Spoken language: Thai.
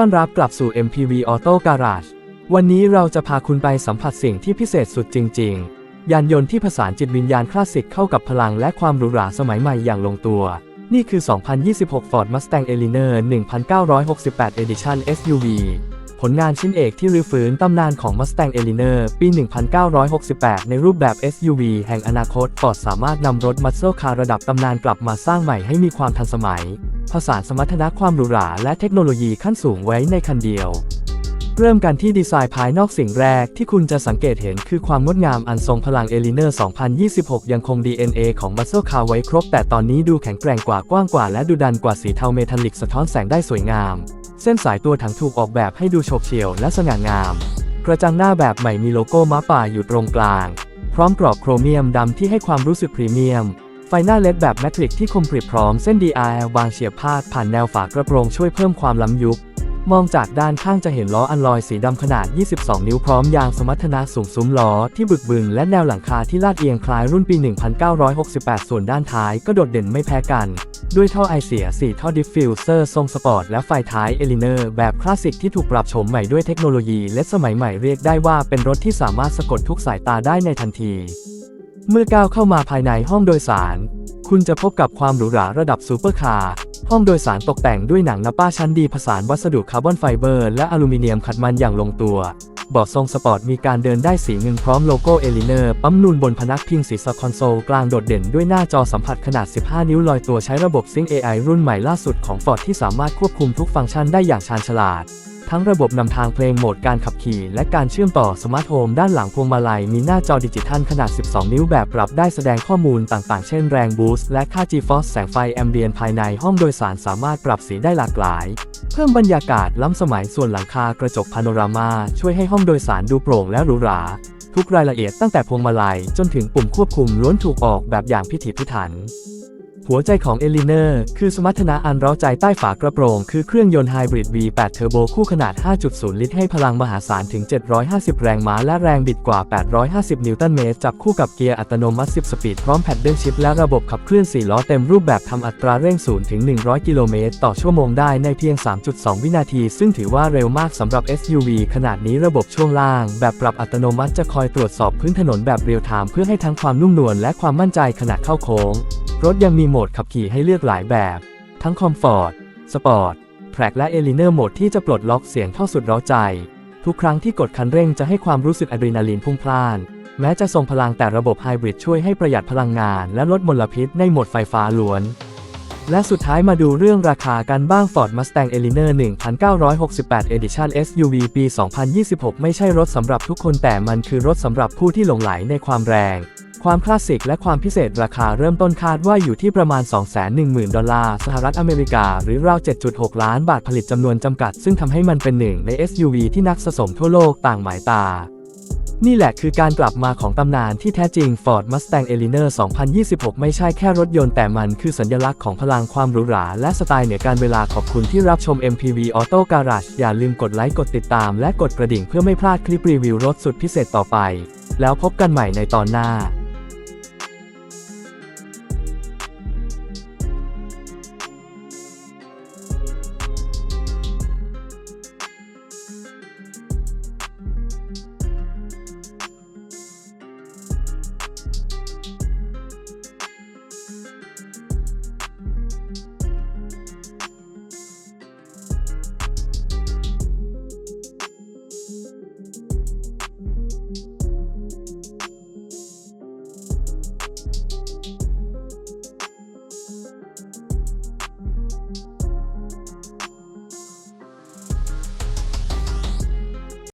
ต้อนรับกลับสู่ MPV Auto Garage วันนี้เราจะพาคุณไปสัมผัสสิ่งที่พิเศษสุดจริง ๆ ยานยนต์ที่ผสานจิตวิญญาณคลาสสิกเข้ากับพลังและความหรูหราสมัยใหม่อย่างลงตัว นี่คือ 2026 Ford Mustang Eliner 1968 Edition SUV ผลงานชิ้นเอกที่รื้อฟื้นตำนานของ Mustang Eliner ปี 1968 ในรูปแบบ SUV แห่งอนาคต Ford สามารถนำรถ Muscle Car ระดับตำนานกลับมาสร้างใหม่ให้มีความทันสมัย ผสานสมรรถนะความหรูหราและเทคโนโลยีขั้นสูงไว้ในคันเดียว เริ่มกันที่ดีไซน์ภายนอกสิ่งแรกที่คุณจะสังเกตเห็นคือความงดงามอันทรงพลัง e l i n e r 2026 ยังคง DNA ของ Muscle Car ไว้ครบ แต่ตอนนี้ดูแข็งแกร่งกว่ากว้างกว่าและดูดันกว่าสีเทาเมทัลลิกสะท้อนแสงได้สวยงาม เส้นสายตัวถังถูกออกแบบให้ดูโฉบเฉี่ยวและสง่างาม กระจังหน้าแบบใหม่มีโลโก้ม้าป่าอยู่ตรงกลาง พร้อมกรอบโครเมียมดำที่ให้ความรู้สึกพรีเมียม ไฟหน้าเลดแบบแมทริกที่คมกริบพร้อมเส้น DRL บางเฉียบพาดผ่านแนวฝากระโปรงช่วยเพิ่มความล้ำยุคมองจากด้านข้างจะเห็นล้ออัลลอยสีดำขนาด 22 นิ้วพร้อมยางสมรรถนะสูงซุ้มล้อที่บึกบึนและแนวหลังคาที่ลาดเอียงคล้ายรุ่นปี 1968 ส่วนด้านท้ายก็โดดเด่นไม่แพ้กัน ด้วยท่อไอเสีย 4 ท่อดิฟฟิวเซอร์ทรงสปอร์ตและไฟท้ายเอลิเนอร์แบบคลาสสิกที่ถูกปรับโฉมใหม่ด้วยเทคโนโลยีและสมัยใหม่เรียกได้ว่าเป็นรถที่สามารถสะกดทุกสายตาได้ในทันที เมื่อก้าวเข้ามาภายในห้องโดยสาร คุณจะพบกับความหรูหราระดับซูเปอร์คาร์ห้องโดยสารตกแต่งด้วยหนังนาป้าชั้นดีผสานวัสดุคาร์บอนไฟเบอร์และอลูมิเนียมขัดมันอย่างลงตัวเบาะทรงสปอร์ตมีการเดินได้สีเงินพร้อมโลโก้เอลิเนอร์ปั๊มนูนบนพนักพิงศีรษะคอนโซลกลางโดดเด่นด้วยหน้าจอสัมผัสขนาด 15 นิ้วลอยตัวใช้ระบบซิง AI รุ่นใหม่ล่าสุดของ Ford ที่สามารถควบคุมทุกฟังก์ชันได้อย่างชาญฉลาด ทั้งระบบนำทางเพลงโหมดการขับขี่ และการเชื่อมต่อสมาร์ทโฮมด้านหลังพวงมาลัยมีหน้าจอดิจิทัลขนาด 12 นิ้วแบบปรับได้แสดงข้อมูลต่างๆ เช่นแรงบูสต์และค่า G-force แสงไฟแอมเบียนภายในห้องโดยสารสามารถปรับสีได้หลากหลาย เพิ่มบรรยากาศล้ำสมัยส่วนหลังคากระจกพาโนรามาช่วยให้ห้องโดยสารดูโปร่งและหรูหราทุกรายละเอียดตั้งแต่พวงมาลัยจนถึงปุ่มควบคุมล้วนถูกออกแบบอย่างพิถีพิถัน หัวใจของ e l i n e r คือสมรรถนะอันเร้าใจใต้ฝากระโปรง คือเครื่องยนต์ไฮบริด V8 เทอร์โบคู่ขนาด 5.0 ลิตรให้พลังมหาศาลถึง 750 แรงม้าและแรงบิดกว่า 850 นิวตันเมตร จับคู่กับเกียร์อัตโนมัติ 10 สปีด พร้อมแพดเดิลชิพและระบบขับเคลื่อน 4 ล้อเต็มรูปแบบทำอัตราเร่ง 0 ถึง 100 กิโลเมตร ต่อชั่วโมงได้ในเพียง 3.2 วินาที ซึ่งถือว่าเร็วมากสำหรับ SUV ขนาดนี้ระบบช่วงล่าง แบบปรับอัตโนมัติจะคอยตรวจสอบพื้นถนนแบบเรียลไทม์เพื่อให้ทั้งความนุ่มนวลและความมั่นใจขณะเข้าโค้ง รถยังมีโหมดขับขี่ให้เลือกหลายแบบ ทั้งคอมฟอร์ตสปอร์ตแทร็กและเอลิเนอร์โหมดที่จะปลดล็อกเสียงท่อสุดร้าใจ ทุกครั้งที่กดคันเร่งจะให้ความรู้สึกอะดรีนาลีนพุ่งพล่าน แม้จะทรงพลังแต่ระบบไฮบริดช่วยให้ประหยัดพลังงาน และลดมลพิษในโหมดไฟฟ้าล้วนและสุดท้ายมาดูเรื่องราคากันบ้าง Ford Mustang Eliner 1968 Edition SUV ปี 2026 ไม่ใช่รถสำหรับทุกคนแต่มันคือรถสำหรับผู้ที่หลงไหลในความแรง ความคลาสสิกและความพิเศษราคาเริ่มต้นคาดว่าอยู่ที่ประมาณ 210,000 ดอลลาร์สหรัฐอเมริกา หรือราว 7.6 ล้านบาทผลิตจำนวนจำกัด ซึ่งทำให้มันเป็นหนึ่งใน SUV ที่นักสะสมทั่วโลกต่างหมายตา นี่แหละคือการกลับมาของตำนานที่แท้จริง Ford Mustang Eliner 2026 ไม่ใช่แค่รถยนต์แต่มันคือสัญลักษณ์ของพลังความหรูหรา และสไตล์เหนือการเวลาขอบคุณที่รับชม MPV Auto Garage อย่าลืมกดไลค์กดติดตาม และกดกระดิ่งเพื่อไม่พลาดคลิปรีวิวรถสุดพิเศษต่อไป แล้วพบกันใหม่ในตอนหน้า